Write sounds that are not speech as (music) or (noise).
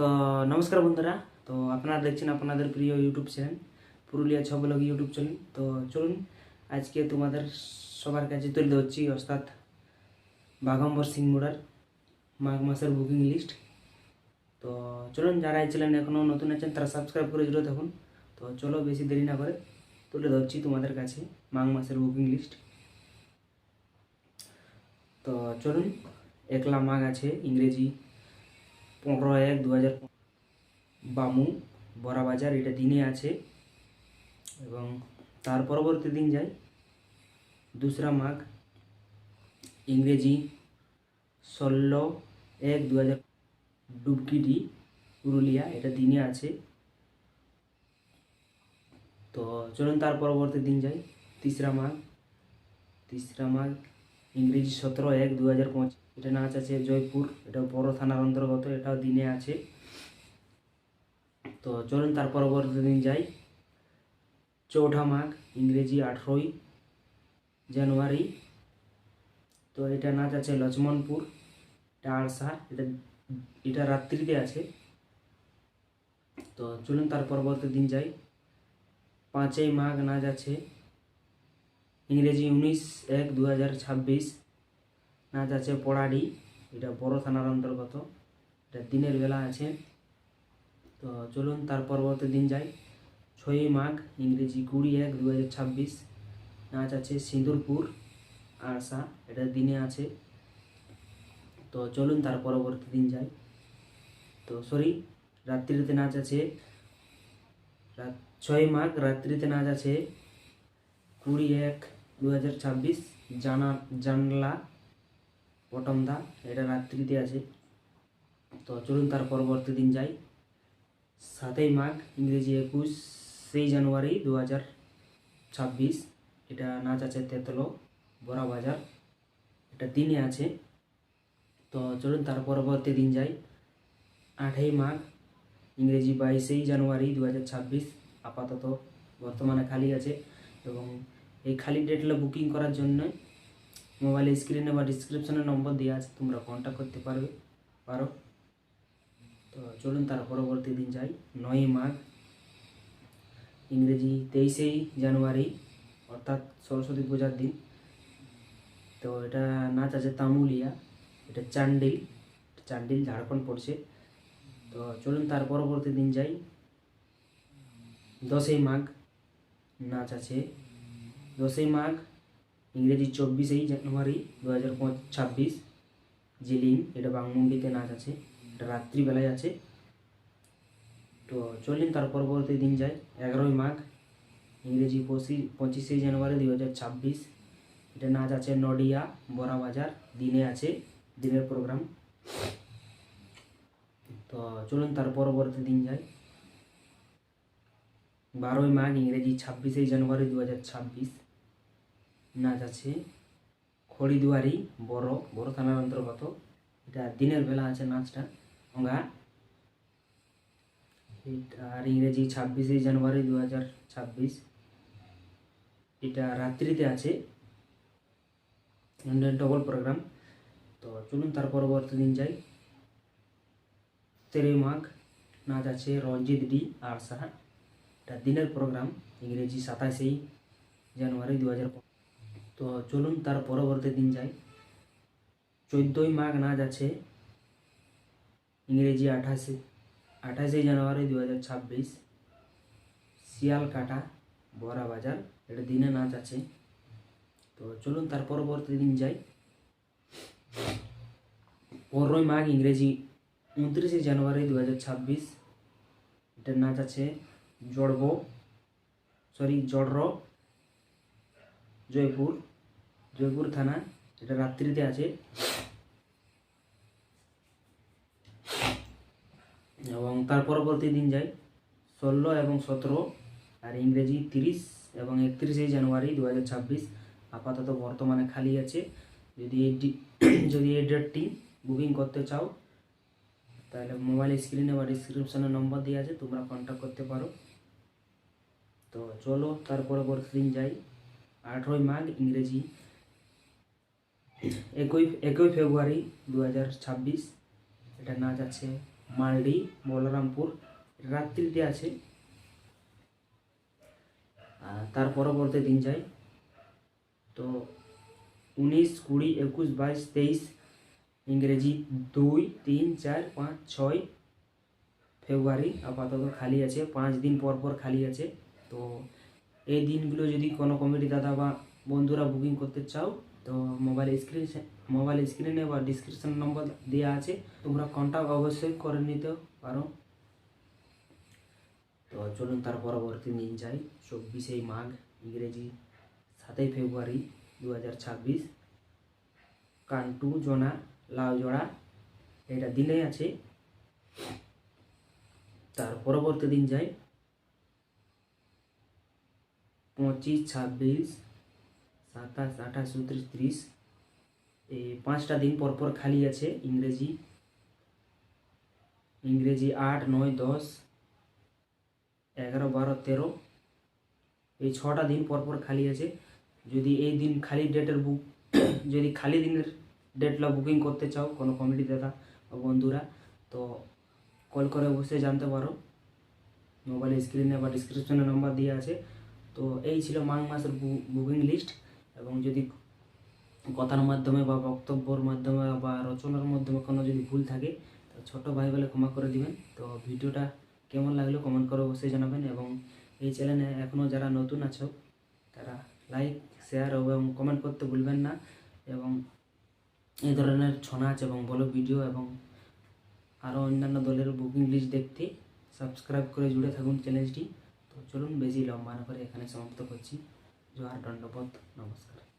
তো নমস্কার বন্ধুরা। তো আপনারা দেখছেন আপনাদের প্রিয় ইউটিউব চ্যানেল পুরুলিয়া ছ ব্লগ ইউটিউব চ্যানেল তো চলুন, আজকে তোমাদের সবার কাছে তুলে ধরছি অর্থাৎ বাঘম্বর সিং মোড়ার মাঘ মাসের বুকিং লিস্ট তো চলুন, যারা এই চ্যানেল এখনও নতুন আছেন, তারা সাবস্ক্রাইব করে জুড়ে থাকুন। তো চলো, বেশি দেরি না করে তুলে ধরছি তোমাদের কাছে মাঘ মাসের বুকিং লিস্ট তো চলুন, একলা মাঘ আছে, ইংরেজি পনেরো এক দু হাজার বামু, বড়াবাজার, এটা দিনে আছে। এবং তার পরবর্তী দিন যায় দুসরা মাঘ, ইংরেজি, ষোলো এক দু হাজার ডুবকিডি, পুরুলিয়া, এটা দিনে আছে। তো চলুন তার পরবর্তী দিন যাই। তিসরা মাঘ তিসরা মাঘ ইংরেজি সতেরো এক দু হাজার পঁচিশ এটা নাচ আছে জয়পুর এটা বড় থানার অন্তর্গত, এটাও দিনে আছে। তো চলুন, তার পরবর্তী দিন যাই। চৌঠা মাঘ, ইংরেজি আঠেরোই জানুয়ারি। তো এটা নাচ আছে লক্ষ্মণপুর, এটা আড়সার, এটা এটা রাত্রিতে আছে। তো চলুন, তার পরবর্তী দিন যাই। পাঁচই মাঘ নাচ আছে ইংরেজি উনিশ এক দু হাজার ছাব্বিশ নাচ আছে পড়াডি। এটা বড় থানার অন্তর্গত। এটা দিনের বেলা আছে। তো চলুন, তার পরবর্তী দিন যাই। ছয়ই মাঘ, ইংরেজি কুড়ি এক দু হাজার ছাব্বিশ। নাচ আছে সিঁদুরপুর, আরসা। এটা দিনে আছে। তো চলুন, তার পরবর্তী দিন যাই। তো সরি, রাত্রিতে নাচ আছে। ছয় মাঘ, রাত্রিতে নাচ আছে। কুড়ি এক দু হাজার ছাব্বিশ জানা জানলা পটমদা এটা রাত্রিতে আছে। তো চলুন তার পরবর্তী দিন যাই। সাতই মাঘ, ইংরেজি একুশ, সেই জানুয়ারি দু হাজার ছাব্বিশ। এটা নাচ আছে তেতলো, বড়া বাজার। এটা দিনে আছে। তো চলুন তার পরবর্তী দিন যাই। আটই মাঘ, ইংরেজি বাইশেই জানুয়ারি দু হাজার ছাব্বিশ। আপাতত বর্তমানে খালি আছে এবং এই খালি ডেটগুলো বুকিং করার জন্য মোবাইলে স্ক্রিনে বা ডিসক্রিপশনে নম্বর দেওয়া আছে, তোমরা কন্ট্যাক্ট করতে পারবে, পারো। তো চলুন তার পরবর্তী দিন যাই, নয়ই মাঘ, ইংরেজি তেইশেই জানুয়ারি, অর্থাৎ সরস্বতী পূজার দিন। তো এটা নাচ আছে তামুলিয়া, এটা চান্ডিল চান্ডিল ঝাড়খণ্ড পড়ছে। তো চলুন তার পরবর্তী দিন যাই, দশই মাঘ, নাচ আছে দশই মাঘ, ইংরেজি চব্বিশেই জানুয়ারি দু হাজার ছাব্বিশ জিলিং, এটা বাংমুন্ডিতে নাচ আছে, এটা রাত্রিবেলায় আছে। তো চলুন, তার পরবর্তী দিন যায়, এগারোই মাঘ, ইংরেজি পঁচিশ, পঁচিশে জানুয়ারি দু হাজার ছাব্বিশ। এটা নাচ আছে নডিয়া বড়াবাজার দিনে আছে, দিনের প্রোগ্রাম। তো চলুন, তার পরবর্তী দিন যায়। বারোই মাঘ, ইংরেজি ছাব্বিশে জানুয়ারি দু হাজার ছাব্বিশ। নাচ আছে খড়িদুয়ারি, বড় বড় থানার অন্তর্গত। এটা দিনের বেলা আছে নাচটা। অঙ্গা আর ইংরেজি ছাব্বিশে জানুয়ারি দু হাজার ছাব্বিশ। এটা রাত্রিতে আছে। ডবল প্রোগ্রাম তো চলুন তার পরবর্তী দিন যাই। তেরোই মাঘ, নাচ আছে রঞ্জিত ডি আরসা এটা দিনের প্রোগ্রাম ইংরেজি সাতাশেই জানুয়ারি দু হাজার তো চলুন তার পরবর্তী দিন যাই। চোদ্দোই মাঘ নাচ আছে, ইংরেজি আঠাশে। আঠাশে জানুয়ারি দু হাজার ছাব্বিশ, শিয়ালকাটা বড়া বাজার এটা দিনে নাচ আছে। তো চলুন তার পরবর্তী দিন যাই। পনেরোই মাঘ ইংরেজি, উনত্রিশে জানুয়ারি দু হাজার ছাব্বিশ এটার নাচ আছে। জড়ব সরি জড়র, জয়পুর জয়পুর থানা এটা রাত্রিতে আছে। এবং তার পরবর্তী দিন যাই ষোলো এবং সতেরো, আর ইংরেজি তিরিশ এবং একত্রিশে জানুয়ারি দু হাজার ছাব্বিশ। আপাতত বর্তমানে খালি আছে। যদি এই (clears throat) যদি এই ডেটটি বুকিং করতে চাও, তাহলে মোবাইল স্ক্রিনে বা ডিসক্রিপশনে নম্বর দেওয়া আছে, তোমরা কন্ট্যাক্ট করতে পারো। তো চলো তার পরবর্তী দিন যাই। আঠেরোই মাঘ, ইংরেজি। একই একই ফেব্রুয়ারি দু হাজার ছাব্বিশ। এটা নাচ আছে মালডি, বলরামপুর। রাত্রিতে আছে। আর তার পরবর্তী দিন যাই। তো উনিশ, কুড়ি, একুশ, বাইশ, তেইশ, ইংরেজি দুই, তিন, চার, পাঁচ, ছয় ফেব্রুয়ারি। আপাতত খালি আছে। পাঁচ দিন পর পর খালি আছে। তো এই দিনগুলো যদি কোনো কমিটি দাদা বা বন্ধুরা বুকিং করতে চাও, তো মোবাইল স্ক্রিন মোবাইল স্ক্রিনে বা ডিসক্রিপশন নম্বর দেওয়া আছে, তোমরা কন্ট্যাক্ট অবশ্যই করে নিতে পারো। তো চলুন তার পরবর্তী দিন যাই। চব্বিশে মাঘ, ইংরেজি সাতই ফেব্রুয়ারি দু হাজার ছাব্বিশ। কান্টু, জোনা লাউ জোড়া, এটা দিনে আছে। তার পরবর্তী দিন যাই। পঁচিশ, ছাব্বিশ, সাতাশ, আঠাশ, উনত্রিশ, ত্রিশ। এই পাঁচটা দিন পর পর খালি আছে ইংরেজি। ইংরেজি আট, নয়, দশ, এগারো, বারো, তেরো। এই ছটা দিন পর পর খালি আছে। যদি এই দিন খালি ডেটের বুক (coughs) যদি খালি দিনের ডেটলা বুকিং করতে চাও কোনো কমিটি দাদা বা বন্ধুরা, তো কল করে অবশ্যই জানতে পারো। মোবাইল স্ক্রিনে বা ডিসক্রিপশনে নম্বর দেওয়া আছে। তো এই ছিল মাঘ মাসের বুকিং লিস্ট এবং যদি কথার মাধ্যমে বা বক্তব্যর মাধ্যমে বা রচনার মাধ্যমে কোনো যদি ভুল থাকে, তো ছোটো ভাই বলে ক্ষমা করে দিবেন। তো ভিডিওটা কেমন লাগল কমেন্ট করে অবশ্যই জানাবেন এবং এই চ্যানেলে এখনও যারা নতুন আছো, তারা লাইক শেয়ার এবং কমেন্ট করতে ভুলবেন না এবং এই ধরনের ছৌ নাচ এবং বলো ভিডিও এবং আরও অন্যান্য দলের বুকিং লিস্ট দেখতে সাবস্ক্রাইব করে জুড়ে থাকুন চ্যানেলটি তো চলুন বেশি লম্বা না করে এখানে সমাপ্ত করছি। জোহার দণ্ডবোধ নমস্কার।